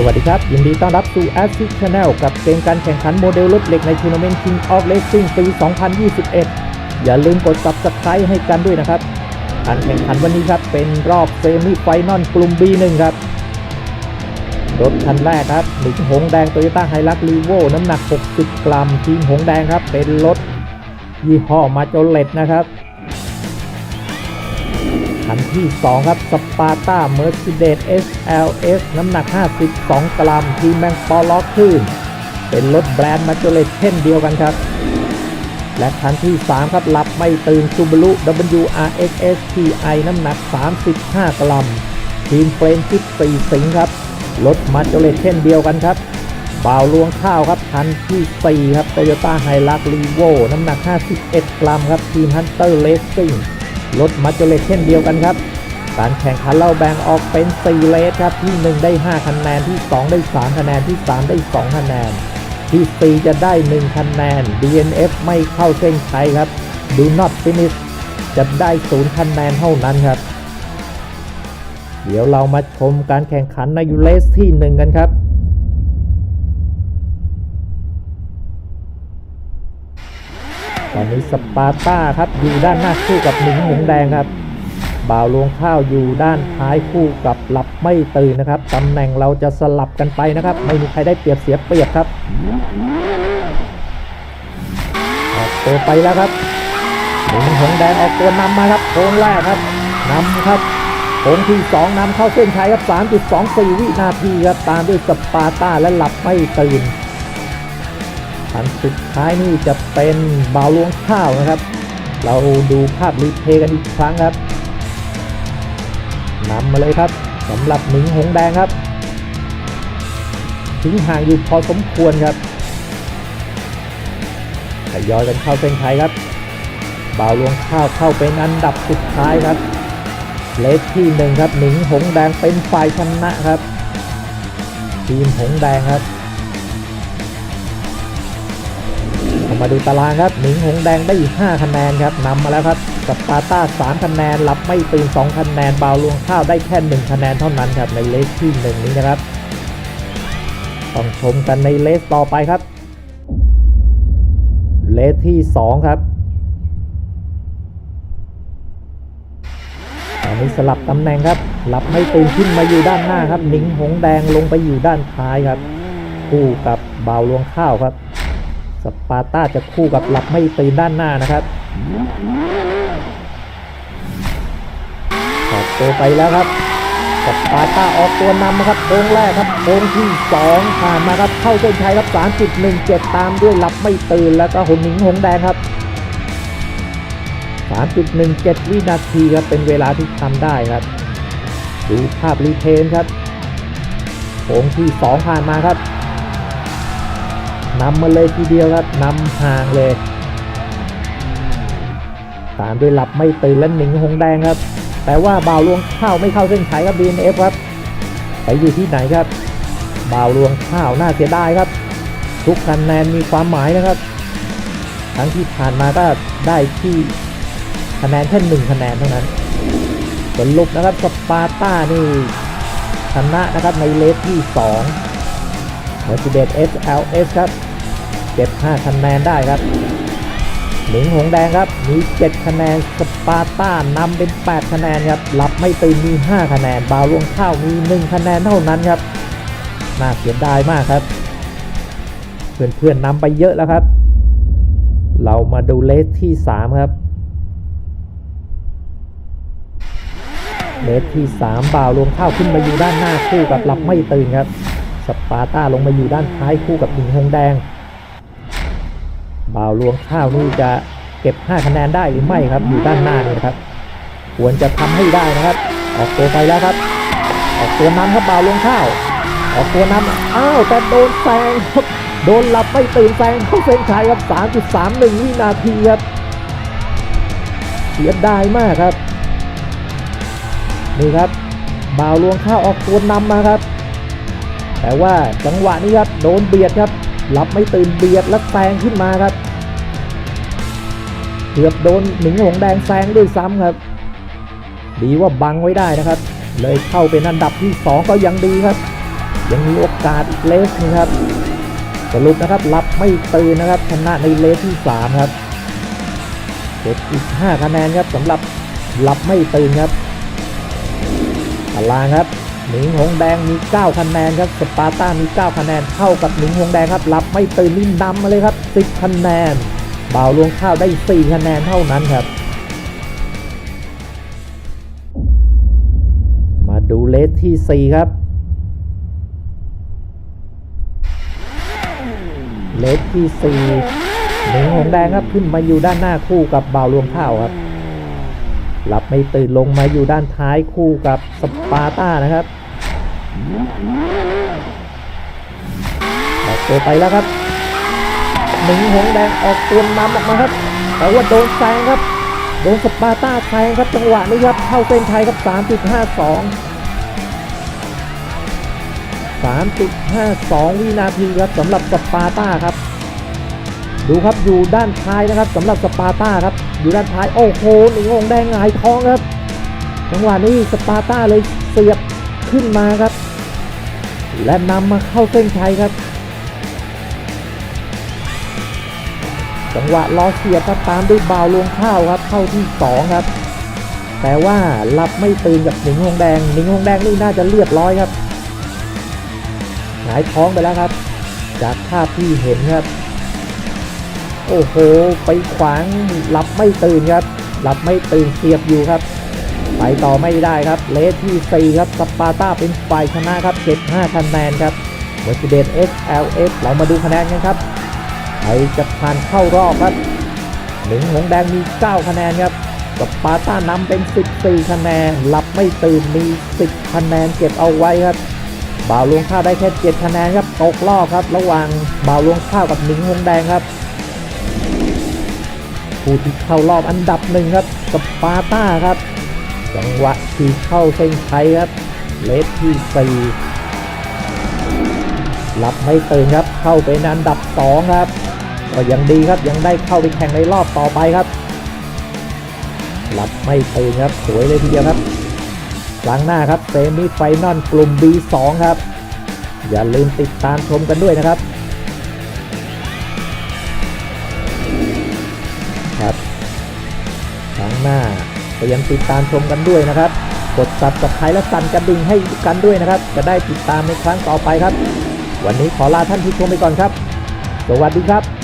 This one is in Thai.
สวัสดีครับ ยินดีต้อนรับสู่ a s i c Channel กับเกมการแข่งขันโมเดลรถเหล็กในทัวร์นาเมนต์ King of Racing ปี 2021 อย่าลืมกด Subscribe ให้กันด้วยนะครับ การแข่งขันวันนี้ครับ เป็นรอบเซมิไฟนอลกลุ่ม B1 ครับ รถคันแรกครับหนิงหงแดงโตโยต้าไฮรักลีโวน้ำหนัก 60 กรัม ทีมหงแดงครับ เป็นรถยี่ห้อมาโจเลตนะครับ คันที่ 2 ครับสปาร์ต้าเมอร์ e เดส SLS น้ำหนัก 52 กรัม ทีมแมงปอล็อกขึ้นเป็นรถแบรนด์มาโจเลตเช่นเดียวกันครับ และคันที่ 3 ครับหลับไม่ตื่น Subaru WRX STI น้ำหนัก 35 กรัม ทีมเฟรนชิปสีสิงครับ รถมาโจเลตเช่นเดียวกันครับบ่าวลวงข้าวครับคันที่ 4 ครับ Toyota h i l u x r e v o น้ำหนัก 51 กรัมครับ ทีม Hunter Racing ร รถมาโจเลตเช่นเดียวกันครับ การแข่งขันเราแบ่งออกเป็น 4 เลสครับ ที่ 1 ได้ 5 คะแนน ที่ 2 ได้ 3 คะแนน ที่ 3 ได้ 2 คะแนน ที่ 4 จะได้ 1 คะแนน DNF ไม่เข้าเส้นชัยครับ Do not finish จะได้ 0 คะแนนเท่านั้นครับ เดี๋ยวเรามาชมการแข่งขันในเลสที่ 1 กันครับ ตอนนี้สปาร์ต้าครับอยู่ด้านหน้าคู่กับหนิงหงแดงครับบ่าวลวงข้าวอยู่ด้านท้ายคู่กับหลับไม่ตื่นนะครับตำแหน่งเราจะสลับกันไปนะครับ ไม่มีใครได้เปรียบเสียเปรียบครับออกตัวไปแล้วครับหนิงหงแดงออกตัวนำมาครับโค้งแรกครับนำครับโค้งที่2นำเข้าเส้นชัยครับ3.24 วินาทีครับตามด้วยสปาร์ต้าและหลับไม่ตื่น อันสุดท้ายนี่จะเป็นบ่าวลวงข้าวนะครับ เราดูภาพรีเพย์กันอีกครั้งครับนำมาเลยครับสำหรับหนิงหงแดงครับทิ้งห่างอยู่พอสมควรครับทยอยกันเข้าเส้นชัยครับบ่าวลวงข้าวเข้าเป็นอันดับสุดท้ายครับ เลสที่หนึ่งครับหนิงหงแดงเป็นฝ่ายชนะครับ ทีมหงแดงครับ มาดูตารางครับหนิงหงแดงได้อีก5คะแนนครับนำมาแล้วครับสปาร์ต้า3คะแนนหลับไม่ตื่น2คะแนนบาวลวงข้าวได้แค่1คะแนนเท่านั้นครับในเลสที่1นี้นะครับต้องชมกันในเลสต่อไปครับ เลสที่ 2 ครับตอนนี้สลับตำแหน่งครับหลับไม่ตื่นขึ้นมาอยู่ด้านหน้าครับหนิงหงแดงลงไปอยู่ด้านท้ายครับ คู่กับบาวลวงข้าวครับ ปาร์ต้าจะคู่กับหลับไม่ตื่นด้านหน้านะครับออกตัวไปแล้วครับสปาร์ต้าออกตัวนำนะครับโค้งแรกครับโค้งที่ 2 ผ่านมาครับเข้าเส้นชัยครับ3.17 ตามด้วยหลับไม่ตื่นแล้วก็หงหนิงหงแดงครับ 3.17 วินาทีครับเป็นเวลาที่ทำได้ครับ ดูภาพรีเทนครับโค้งที่ 2 ผ่านมาครับ นำมาเลยทีเดียวครับนำห่างเลยตามด้วยหลับไม่ตื่นและหนิงหงแดงครับ แต่ว่าบ่าวลวงข้าวไม่เข้าเส้นชัยครับ DNF ครับ ไปอยู่ที่ไหนครับบ่าวลวงข้าวน่าเสียดายครับ ทุกคะแนนมีความหมายนะครับ ทั้งที่ผ่านมาก็ได้ที่คะแนนแค่หนึ่งคะแนนเท่านั้นสรุปนะครับสปาร์ต้านี่ชนะนะครับในเลสที่สอง Mercedes SLS ครับ เก็บ5คะแนนได้ครับหนิงหงแดงครับมี 7 คะแนนสปาร์ต้านำเป็น 8 คะแนนครับหลับไม่ตื่นมี 5 คะแนนบาวลวงข้าวมี 1 คะแนนเท่านั้นครับน่าเสียดายมากครับ เพื่อนๆนำไปเยอะแล้วครับ เรามาดูเลสที่ 3 ครับเลสที่ 3 บ่าวรวมข้าวขึ้นมาอยู่ด้านหน้าคู่กับหลับไม่ตื่นครับสปาร์ต้าลงมาอยู่ด้านท้ายคู่กับหญิงหงแดง บ่าวรวงข้าวนี่จะเก็บ 5 คะแนนได้หรือไม่ครับ อยู่ด้านหน้านี่นะครับ ควรจะทำให้ได้นะครับ ออกตัวไปแล้วครับ ออกตัวนำครับบ่าวรวงข้าว ออกตัวนำอ้าวแต่โดนแซงครับ โดนหลับไม่ตื่นแซงเข้าเส้นชัยครับ 3.31 วินาทีครับ เสียดายมากครับ นี่ครับบ่าวลวงข้าวออกตัวนำมาครับ แต่ว่าจังหวะนี้ครับ โดนเบียดครับ รับไม่ตื่นเบียดแล้วแซงขึ้นมาครับเกือบโดนหนิงหงแดงแซงด้วยซ้ำครับ ดีว่าบังไว้ได้นะครับ เลยเข้าเป็นอันดับที่ 2 ก็ยังดีครับ ยังมีโอกาสอีกเลสนึงครับ สรุปนะครับรับไม่ตื่นนะครับชนะในเลสที่ 3 ครับเก็บอีก 5 คะแนนครับสำหรับรับไม่ตื่นครับตารางครับ หนิงหงแดงมี 9 คะแนนครับสปาร์ต้ามี 9 คะแนนเท่ากับหนิงหงแดงครับรับไม่ตื่นนี่นำมาเลยครับ 10 คะแนนบ่าวลวงข้าวได้ 4 คะแนนเท่านั้นครับ มาดูเลสที่ 4 ครับเลสที่สี่หนิงหงแดงครับขึ้นมาอยู่ด้านหน้าคู่กับบ่าวรวงข้าวครับหลับไม่ตื่นลงมาอยู่ด้านท้ายคู่กับสปาร์ต้านะครับ ออกตัวไปแล้วครับหนิงหงแดงออกตัวนำออกมาครับ แต่ว่าโดนแซงครับ โดนสปาร์ต้าแซงครับจังหวะนี้ครับเข้าเส้นชัยครับ 3.52 3.52 วินาทีครับสำหรับสปาร์ต้าครับ ดูครับอยู่ด้านท้ายนะครับสำหรับสปาร์ต้าครับอยู่ด้านท้ายโอ้โหหนิงองแดงหงายท้องครับจังหวะนี้สปาร์ต้าเลยเสียบ ขึ้นมาครับ และนำมาเข้าเส้นชัยครับ จังหวะล้อเสียบครับตามด้วยบาวลวงข้าวครับ เข้าที่ 2 ครับ แต่ว่ารับไม่ตื่นกับหนิงฮงแดงหนิงฮงแดงนี่น่าจะเรียบร้อยครับหงายท้องไปแล้วครับ จากภาพที่เห็นครับ โอ้โห ไปขวางหลับไม่ตื่นครับหลับไม่ตื่นเสียบอยู่ครับ ไปต่อไม่ได้ครับเลสที่ 4 ครับสปาร์ตาเป็นฝ่ายชนะครับเก็บ5คะแนนครับ Mercedes SLS เรามาดูคะแนนกันครับใครจะผ่านเข้ารอบครับหนิงหงแดงมี 9 คะแนนครับสปาร์ตานำเป็น 14 คะแนนหลับไม่ตื่นมี 10 คะแนนเก็บเอาไว้ครับบ่าวลวงข้าวได้แค่ 7 คะแนนครับตกรอบครับ ระหว่างบ่าวลวงข้าวกับหนิงหงแดงครับผู้ที่เข้ารอบอันดับหนึ่งครับสปาร์ต้าครับ จังหวะที่เข้าเส้นชัยครับเลสที่4รับไม่ตื่นครับเข้าเป็นอันดับ2ครับก็ยังดีครับยังได้เข้าไปแข่งในรอบต่อไปครับรับไม่ตื่นครับสวยเลยทีเดียวครับครั้งหน้าครับเซมิไฟนอลกลุ่ม B2 ครับ อย่าลืมติดตามชมกันด้วยนะครับ เตรียมติดตามชมกันด้วยนะครับ กด subscribe และสั่นกระดิ่งให้กันด้วยนะครับ จะได้ติดตามในครั้งต่อไปครับ วันนี้ขอลาท่านผู้ชมไปก่อนครับ สวัสดีครับ